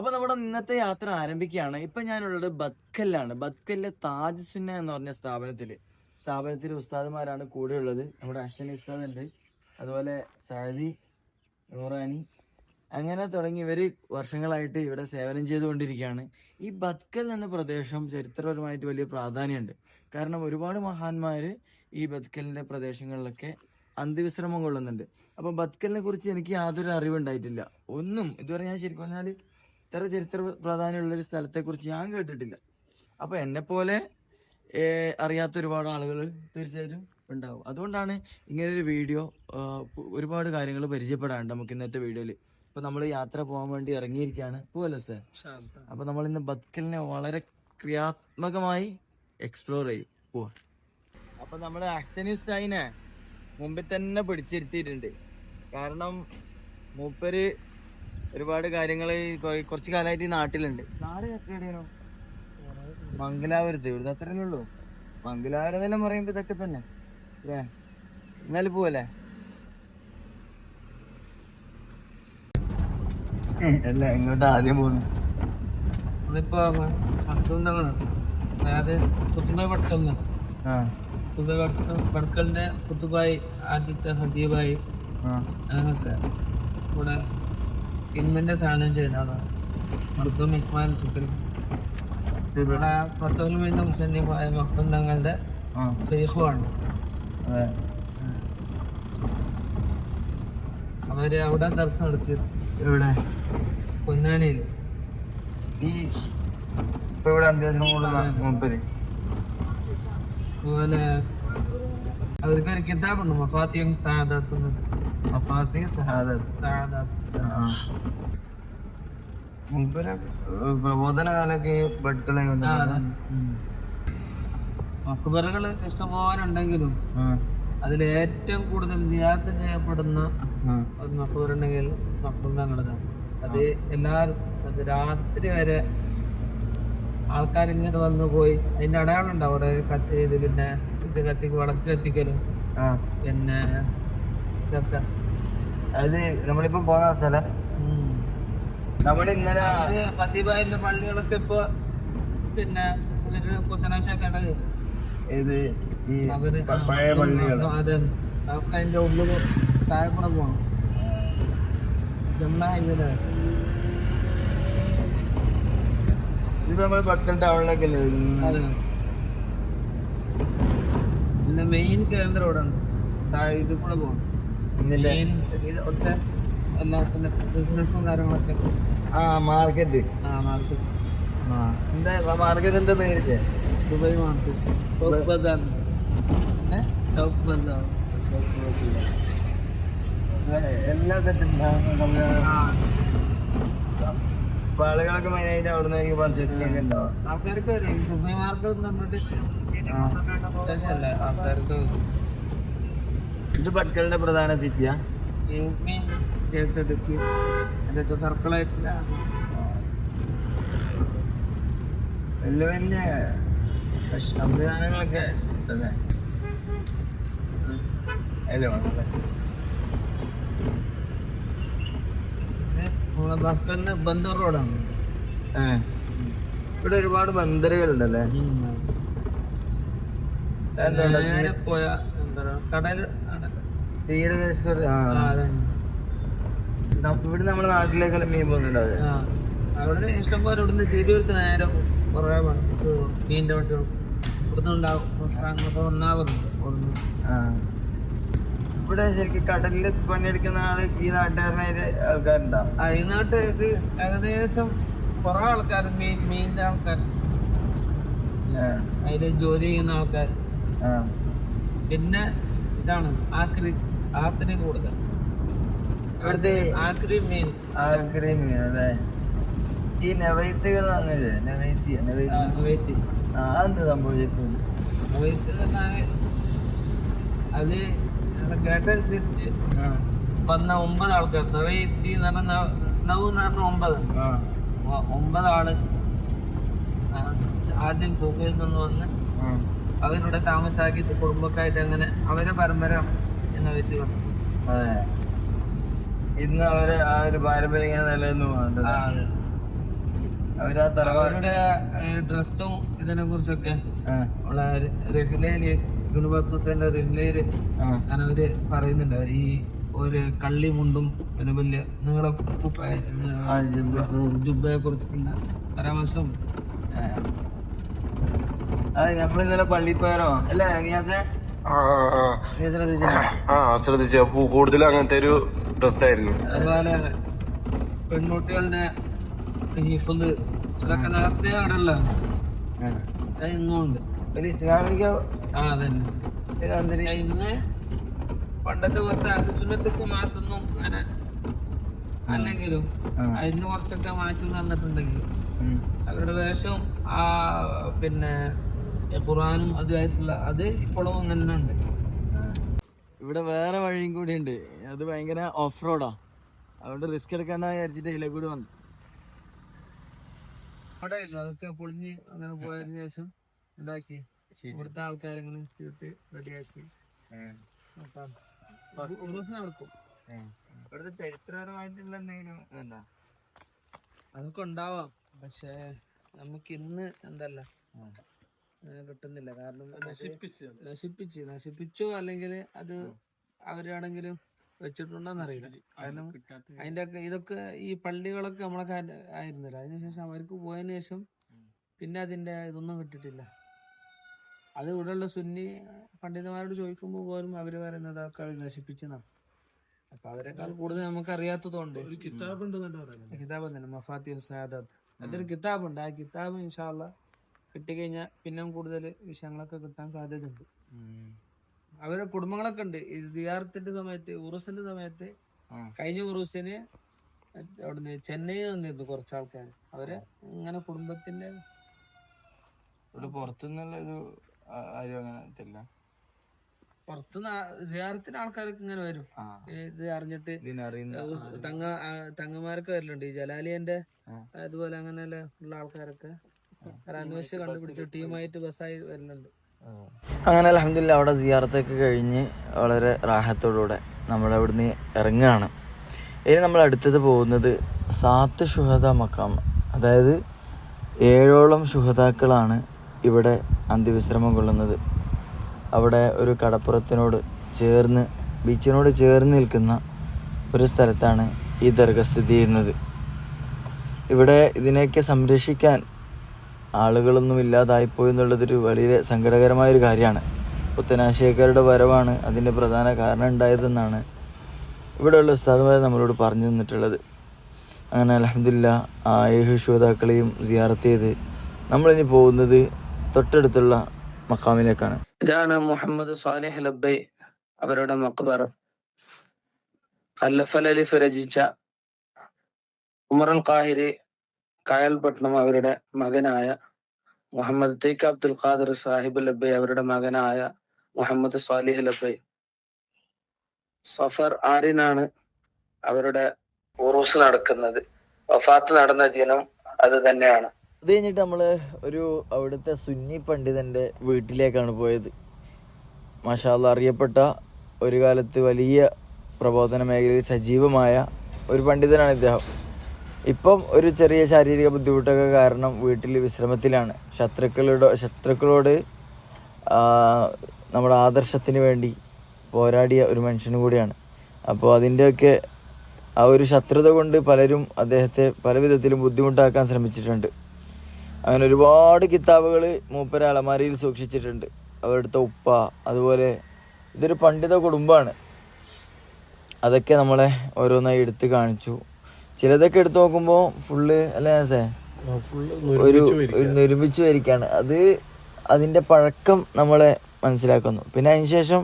അപ്പൊ നമ്മുടെ ഇന്നത്തെ യാത്ര ആരംഭിക്കുകയാണ്. ഇപ്പൊ ഞാനുള്ളത് ബത്കല്ലാണ്. ബത്കല്ലെ താജ് സുന്ന എന്ന് പറഞ്ഞ സ്ഥാപനത്തിൽ. സ്ഥാപനത്തിലെ ഉസ്താദുമാരാണ് കൂടെ ഉള്ളത് നമ്മുടെ അശ്വനി ഉസ്താദ് ഉണ്ട് അതുപോലെ സഹദി നൂറാനി. അങ്ങനെ തുടങ്ങി ഇവർ വർഷങ്ങളായിട്ട് ഇവിടെ സേവനം ചെയ്തുകൊണ്ടിരിക്കുകയാണ്. ഈ ബത്കൽ എന്ന പ്രദേശം ചരിത്രപരമായിട്ട് വലിയ പ്രാധാന്യമുണ്ട്. കാരണം ഒരുപാട് മഹാന്മാര് ഈ ബത്കലിന്റെ പ്രദേശങ്ങളിലൊക്കെ അന്ത്യവിശ്രമം കൊള്ളുന്നുണ്ട്. അപ്പൊ ബത്കലിനെ കുറിച്ച് എനിക്ക് യാതൊരു അറിവുണ്ടായിട്ടില്ല ഒന്നും ഇതുവരെ ഞാൻ ശരിക്കും പറഞ്ഞാൽ ഇത്ര ചരിത്ര പ്രാധാന്യമുള്ള ഒരു സ്ഥലത്തെ കുറിച്ച് ഞാൻ കേട്ടിട്ടില്ല. അപ്പൊ എന്നെ പോലെ അറിയാത്ത ഒരുപാട് ആളുകൾ തീർച്ചയായിട്ടും ഉണ്ടാവും. അതുകൊണ്ടാണ് ഇങ്ങനെ ഒരു വീഡിയോ ഒരുപാട് കാര്യങ്ങൾ പരിചയപ്പെടാണ്ട് നമുക്ക് ഇന്നത്തെ വീഡിയോയിൽ ഇപ്പൊ നമ്മൾ യാത്ര പോകാൻ വേണ്ടി ഇറങ്ങിയിരിക്കുകയാണ് പോവല്ലോ സാർ അപ്പൊ നമ്മൾ ഇന്ന് ബത്കലിനെ വളരെ ക്രിയാത്മകമായി എക്സ്പ്ലോർ ചെയ്യും. പോവാ. അപ്പൊ നമ്മുടെ അക്സന്യൂസ് ആയിനെ മുമ്പിൽ തന്നെ പിടിച്ചിരുത്തിയിട്ടുണ്ട്. കാരണം മൂപ്പര് ഒരുപാട് കാര്യങ്ങൾ കുറച്ച് കാലമായിട്ട് ഈ നാട്ടിലുണ്ട്. നാട് എവിടെയാണോ മംഗലാപുരത്ത് ഇവിടുന്ന് അത്രയല്ലേ ഉള്ളൂ. മംഗലാപുരം എന്നെല്ലാം പറയുമ്പോ ഇതൊക്കെ തന്നെ അല്ലേ? എന്നാലും പോവല്ലേ? അല്ല ഇങ്ങോട്ട് ആദ്യം പോകുന്നു അതിപ്പോ പട്ടുണ്ടാണ് അതായത് ആ. കുത്തുബായ് പടക്കലിന്റെ കുത്തുബായി ആദ്യത്തെ ഹദീബായി ആ. അങ്ങനത്തെ. ഇവിടെ ഇൻവെന്റ് സാധനം ചെയ്യുന്ന മൃദും ഇസ്മായിൽ സുഖനും ഇവിടെ പത്തോളം വീണ്ടും മുസ്ലിം മക്കം തങ്ങളുടെ ഷെയ്ഖുമാണ് അവർ അവിടെ ദർശനം നടത്തി. എവിടെ? പൊന്നാനിയിൽ. ഈ ഇവിടെ അതുപോലെ അവർക്ക് ഒരു കിതാബുണ്ട്. മഫാത്തിയും സാദാത്തും അഫാത്തി സഹാദത്ത് സാദാത്ത് മൂപ്പര് പ്രബോധന കാലൊക്കെ ബഡ്കളെ. മക്ബറകൾ ഇഷ്ടംപോലെ ഉണ്ടെങ്കിലും അതിൽ ഏറ്റവും കൂടുതൽ സിയാത്ത് ചെയ്യപ്പെടുന്ന ഉണ്ടെങ്കിൽ മക്ബറങ്ങളതാണ് അത് എല്ലാവരും അത് രാത്രി വരെ ആൾക്കാർ ഇങ്ങനെ വന്നു പോയി അതിന്റെ അടയാളം ഉണ്ടാവും അവിടെ കത്തി ഇത് പിന്നെ ഇത് കത്തിക്ക് വളച്ചു കത്തിക്കലും. പിന്നെ ഇതൊക്കെ. അത് നമ്മളിപ്പോ പോകുന്ന സ്ഥലം. ഉം. നമ്മൾ ഇന്നലെ പതിവായിരുന്ന പള്ളികളൊക്കെ ഇപ്പൊ പിന്നെ ഇത് ഈ പഴയ പള്ളികൾ അതെ. അതൊക്കെ അതിന്റെ ഉള്ളിൽ താഴെ കൂടെ പോകണം ഇത് നമ്മൾ ബഡ്കൽ ടൗണിലൊക്കെ അതെ. പിന്നെ മെയിൻ കേന്ദ്രം ഇവിടെ ഉണ്ട് താഴെ ഇതിൽ കൂടെ പോകണം ബിസിനസ്സും കാര്യങ്ങളൊക്കെ. ആ മാർക്കറ്റ് ആ മാർക്കറ്റ് എന്താ മാർക്കറ്റ് എന്താ നേരിട്ട്? ദുബായ് മാർക്കറ്റ് ടോപ്പ് ബസാർ പിന്നെ ടോപ്പ് ബസാർ എല്ലാ സെറ്റും ആളുകളൊക്കെ മെയിനായിട്ട് അവിടെ നിന്ന് പർച്ചേസ് ചെയ്യുന്നുണ്ടാവും ആൾക്കാർക്ക് അറിയാം ഈ ദുബായ് മാർക്കറ്റ് എന്ന് പറഞ്ഞിട്ട് ആൾക്കാർക്ക് ഇത് ബഡ്കലിന്റെ പ്രധാന സിറ്റിയാ ഈ main K S R T C അതിന്റെ സർക്കിളായിട്ടില്ല വലിയ വലിയ സംവിധാനങ്ങളൊക്കെ തന്നെ അല്ലേ വേണമല്ലേ? നമ്മളെ ബന്ദർ റോഡാണ്. ഇവിടെ ഒരുപാട് ബന്ദറുകളുണ്ടല്ലേ? പോയ കടൽ. തീരദേശത്ത്. ഇവിടെ നമ്മുടെ നാട്ടിലേക്കല്ല മീൻ പോകുന്നുണ്ടാവും. അവിടെ ഇഷ്ടംപോലെ ഇവിടുന്ന് തിരൂർക്ക് നേരെ കുറേ മീനിന്റെ വണ്ടികൾ അങ്ങോട്ട് ഇവിടുന്ന്. ഇവിടെ ശരിക്കും കടലിൽ പണിയെടുക്കുന്ന ആൾ ഈ നാട്ടുകാരനായിട്ട് ആൾക്കാരുണ്ടാവും ആ ഈ നാട്ടുകാർക്ക് ഏകദേശം കുറെ ആൾക്കാർ മീൻ മീനിന്റെ ആൾക്കാർ. അതിൽ ജോലി ചെയ്യുന്ന ആൾക്കാർ ആ. പിന്നെ ഇതാണ് ആക്രി ആക്രി കൂടുതൽ. ഇവിടുത്തെ ആക്രി മീൻ. ആക്രി മീൻ അല്ലേ? ഈ നെവൈത്തുകൾ നവൈത്തി ആ അതെന്ത് സംഭവിച്ചത് അത് കേട്ടനുസരിച്ച്. വന്ന ഒമ്പത് ആൾക്കാർ. നവൈത്തി എന്ന് പറഞ്ഞ നവ- എന്ന് പറഞ്ഞ ഒമ്പത്. ഒമ്പതാൾ ഒമ്പത് ആൾ ആദ്യം കൂപ്പയിൽ നിന്ന് വന്ന്. അവരിവിടെ താമസാക്കി കുടുംബക്കായിട്ട് അങ്ങനെ അവരെ പരമ്പര എന്ന വ്യക്തികൾ ഇന്ന് അവർ ആ ഒരു പാരമ്പര്യം ഇങ്ങനെ നിലനിന്ന് അവരാ അവരുടെ ഡ്രസ്സും ഇതിനെ കുറിച്ചൊക്കെ ഉള്ള റെഗുലേര് ഗുണപത്വത്തിന്റെ റെഗുലേര് ആ. അങ്ങനെ അവർ പറയുന്നുണ്ട്. അവർ ഈ ഒരു കള്ളി മുണ്ടും പിന്നെ വലിയ നിങ്ങളെ കുപ്പായ. ജുബയെ കുറിച്ചിട്ടുള്ള പരാമർശം അത് നമ്മൾ ഇന്നലെ പള്ളിയിൽ പോയാലോ അല്ലേ നിയാസെ ആ ശ്രദ്ധിച്ചു? കൂടുതലും അങ്ങനത്തെ ഒരു ഡ്രസ്സായിരുന്നു. അതുപോലെ പെൺകുട്ടികളുടെ നേരത്തെ ഒരു ഇസ്ലാമിക ആ അതന്നെ. ഇന്ന് പണ്ടത്തെ പോലത്തെ അതിസുന്നത്തൊക്കെ മാറ്റുന്നു അങ്ങനെ അല്ലെങ്കിലും. അതിന് കുറച്ചൊക്കെ മാറ്റം തന്നിട്ടുണ്ടെങ്കിലും. അവരുടെ വേഷം ആ പിന്നെ ഖുറാനും അതുമായിട്ടുള്ള അത് ഇപ്പോഴും അങ്ങനെ തന്നെ ഉണ്ട്. ഇവിടെ വേറെ വഴിയും കൂടി ഉണ്ട്. അത് ഭയങ്കര ഓഫ് റോഡാ അതുകൊണ്ട് റിസ്ക് എടുക്കണ്ട വിചാരിച്ചിട്ട് ഇതിലെ കൂടി വന്നു. അവിടെ. അതൊക്കെ പൊളിഞ്ഞ് അങ്ങനെ പോയതിനു ശേഷം ഉണ്ടാക്കി. ഇവിടുത്തെ ആൾക്കാരെ ചീട്ട് റെഡിയാക്കി. ഉറുസ് നടക്കും. ഇവിടുത്തെ ചരിത്രപരമായിട്ടുള്ള എന്തെങ്കിലും ഇതല്ല അതൊക്കെ ഉണ്ടാവാം. പക്ഷേ നമുക്ക് ഇന്ന് എന്തല്ല. കിട്ടുന്നില്ല. കാരണം നശിപ്പിച്ച് നശിപ്പിച്ചു. അല്ലെങ്കിൽ അത് അവരാണെങ്കിലും വെച്ചിട്ടുണ്ടോന്ന് അറിയില്ല. കാരണം അതിന്റെ ഒക്കെ ഇതൊക്കെ ഈ പള്ളികളൊക്കെ നമ്മളെ ആയിരുന്നില്ല. അതിനുശേഷം അവർക്ക് പോയതിനു ശേഷം പിന്നെ അതിന്റെ ഇതൊന്നും കിട്ടിട്ടില്ല അത് ഇവിടെയുള്ള സുന്നി പണ്ഡിതന്മാരോട് ചോദിക്കുമ്പോൾ പോലും അവർ പറയുന്നത് അതൊക്കെ അവർ നശിപ്പിച്ചെന്നാണ് അപ്പൊ അവരെക്കാൾ കൂടുതൽ നമുക്ക് അറിയാത്തതുകൊണ്ട് കിതാബ് തന്നെ. മഫാത്തി സാദാത്ത് അതൊരു കിതാബുണ്ട്. ആ കിതാബ് ഇൻഷാല്ല കിട്ടിക്കഴിഞ്ഞാൽ പിന്നെ കൂടുതൽ വിഷയങ്ങളൊക്കെ കിട്ടാൻ സാധ്യതയുണ്ട്. അവരുടെ കുടുംബങ്ങളൊക്കെ ഉണ്ട്. ഈ സിയാർത്തിന്റെ സമയത്ത് ഉറുസിന്റെ സമയത്ത് കഴിഞ്ഞ ഉറുസിന് അവിടുന്ന് ചെന്നൈയിൽ നിന്നിരുന്നു കുറച്ച് ആൾക്കാർ അവരെ ഇങ്ങനെ കുടുംബത്തിന്റെ ഇവിടെ പുറത്തുനിന്നുള്ള ഒരു ആരും അങ്ങനെ പുറത്തുനിന്ന് സിയാറത്തിന് ആൾക്കാർക്ക് ഇങ്ങനെ വരും. ഇത് അറിഞ്ഞിട്ട് തങ്ങ തങ്ങമാരൊക്കെ വരലുണ്ട്. ഈ ജലാലിയന്റെ അതുപോലെ അങ്ങനെ ഉള്ള ആൾക്കാരൊക്കെ. അന്വേഷിച്ച് കണ്ടുപിടിച്ചു. ടീമായിട്ട് ബസ്സായി വരുന്നുണ്ട്. അങ്ങനെ അലഹമില്ല അവിടെ സിയാറത്തൊക്കെ കഴിഞ്ഞ് വളരെ റാഹത്തോടുകൂടെ നമ്മൾ അവിടുന്ന് ഇറങ്ങുകയാണ് ഇനി നമ്മൾ അടുത്തത് പോകുന്നത് സാത്ത് ഷുഹദ മക്കാം അതായത് ഏഴോളം ഷുഹദാക്കളാണ് ഇവിടെ അന്ത്യവിശ്രമം കൊള്ളുന്നത്. അവിടെ ഒരു കടപ്പുറത്തിനോട് ചേർന്ന് ബീച്ചിനോട് ചേർന്ന് നിൽക്കുന്ന ഒരു സ്ഥലത്താണ് ഈ ദർഗ സ്ഥിതി ചെയ്യുന്നത്. ഇവിടെ ഇതിനെയൊക്കെ സംരക്ഷിക്കാൻ ആളുകളൊന്നും ഇല്ലാതായിപ്പോയി എന്നുള്ളതൊരു വളരെ സങ്കടകരമായൊരു കാര്യമാണ്. പുത്തനാശയക്കാരുടെ വരവാണ് അതിന്റെ പ്രധാന കാരണം ഉണ്ടായതെന്നാണ് ഇവിടെയുള്ള ഉസ്താദുമാർ നമ്മളോട് പറഞ്ഞു തന്നിട്ടുള്ളത്. അങ്ങനെ അലഹമില്ല ആ ഏഹു ശ്രോതാക്കളെയും സിയാറത്ത് ചെയ്ത് നമ്മളിനി പോകുന്നത് തൊട്ടടുത്തുള്ള മക്കാമിലേക്കാണ് ഇതാണ് മുഹമ്മദ് സാലിഹ് ലബ്ബൈ അവരുടെ മക്ബർ അല്ലഫലലിഫ് രചിച്ച ഉമർ അൽ ഖാഹിരി കായൽപട്ടണം അവരുടെ മകനായ മുഹമ്മദ് തേക്ക് അബ്ദുൽ ഖാദർ സാഹിബ് ലബൈ അവരുടെ മകനായ മുഹമ്മദ് സാലിഹ് ലബൈ സഫർ ആറിനാണ് അവരുടെ ഉറൂസ് നടക്കുന്നത്. വഫാത്ത് നടന്ന ദിനം അത് തന്നെയാണ്. അത് കഴിഞ്ഞിട്ട് നമ്മൾ ഒരു അവിടുത്തെ സുന്നി പണ്ഡിതന്റെ വീട്ടിലേക്കാണ് പോയത്. മാഷാല്ല അറിയപ്പെട്ട ഒരു കാലത്ത് വലിയ പ്രബോധന മേഖലയിൽ സജീവമായ ഒരു പണ്ഡിതനാണ് ഇദ്ദേഹം. ഇപ്പം ഒരു ചെറിയ ശാരീരിക ബുദ്ധിമുട്ടൊക്കെ കാരണം വീട്ടിൽ വിശ്രമത്തിലാണ്. ശത്രുക്കളോട് ശത്രുക്കളോട് നമ്മുടെ ആദർശത്തിന് വേണ്ടി പോരാടിയ ഒരു മനുഷ്യനും കൂടിയാണ്. അപ്പോൾ അതിന്റെയൊക്കെ ആ ഒരു ശത്രുത കൊണ്ട് പലരും അദ്ദേഹത്തെ പല വിധത്തിലും ബുദ്ധിമുട്ടാക്കാൻ ശ്രമിച്ചിട്ടുണ്ട്. അങ്ങനെ ഒരുപാട് കിതാബുകൾ മൂപ്പര അലമാരിയിൽ സൂക്ഷിച്ചിട്ടുണ്ട്. അവരുടെ ഉപ്പ അതുപോലെ ഇതൊരു പണ്ഡിത കുടുംബമാണ്. അതൊക്കെ നമ്മളെ ഓരോന്നായി എടുത്ത് കാണിച്ചു. ചിലതൊക്കെ എടുത്തു നോക്കുമ്പോൾ ഫുള്ള് അല്ലേ സേ ഒരു ഒരു നിർമ്മിച്ചു വരികയാണ് അത് അതിന്റെ പഴക്കം നമ്മളെ മനസ്സിലാക്കുന്നു. പിന്നെ അതിനുശേഷം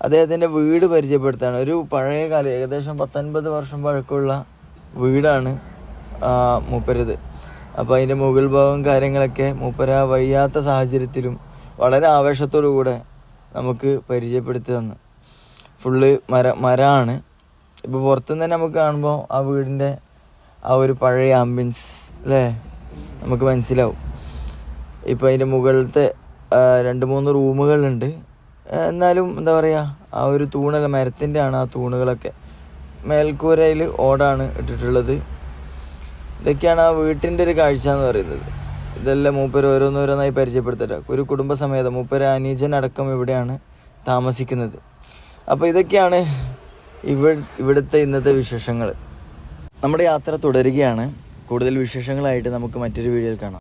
അദ്ദേഹത്തിന്റെ വീട് പരിചയപ്പെടുത്താണ്. ഒരു പഴയ കാലം ഏകദേശം പത്തൊൻപത് വർഷം പഴക്കമുള്ള വീടാണ് ആ, മൂപ്പരത്. അപ്പോൾ അതിന്റെ മുകൾ ഭാഗവും കാര്യങ്ങളൊക്കെ മൂപ്പര വയ്യാത്ത സാഹചര്യത്തിലും വളരെ ആവേശത്തോടു കൂടെ നമുക്ക് പരിചയപ്പെടുത്തി തന്നു. ഫുള്ള് മര മരമാണ് ഇപ്പോൾ പുറത്തുനിന്ന് തന്നെ നമുക്ക് കാണുമ്പോൾ ആ വീടിന്റെ ആ ഒരു പഴയ ആംബിയൻസ് അല്ലേ നമുക്ക് മനസ്സിലാവും. ഇപ്പോൾ അതിന്റെ മുകളിലത്തെ രണ്ട് മൂന്ന് റൂമുകളുണ്ട് എന്നാലും എന്താ പറയുക ആ ഒരു തൂണല്ല മരത്തിന്റെ ആണ് ആ തൂണുകളൊക്കെ. മേൽക്കൂരയിൽ ഓടാണ് ഇട്ടിട്ടുള്ളത്. ഇതൊക്കെയാണ് ആ വീട്ടിന്റെ ഒരു കാഴ്ച എന്ന് പറയുന്നത്. ഇതെല്ലാം മൂപ്പര് ഓരോന്നോരോന്നായി പരിചയപ്പെടുത്തട്ടെ. ഒരു കുടുംബസമേതം മൂപ്പര് അനീജൻ അടക്കം ഇവിടെയാണ് താമസിക്കുന്നത്. അപ്പോൾ ഇതൊക്കെയാണ് ഇവ ഇവിടുത്തെ ഇന്നത്തെ വിശേഷങ്ങൾ നമ്മുടെ യാത്ര തുടരുകയാണ്. കൂടുതൽ വിശേഷങ്ങളായിട്ട് നമുക്ക് മറ്റൊരു വീഡിയോയിൽ കാണാം.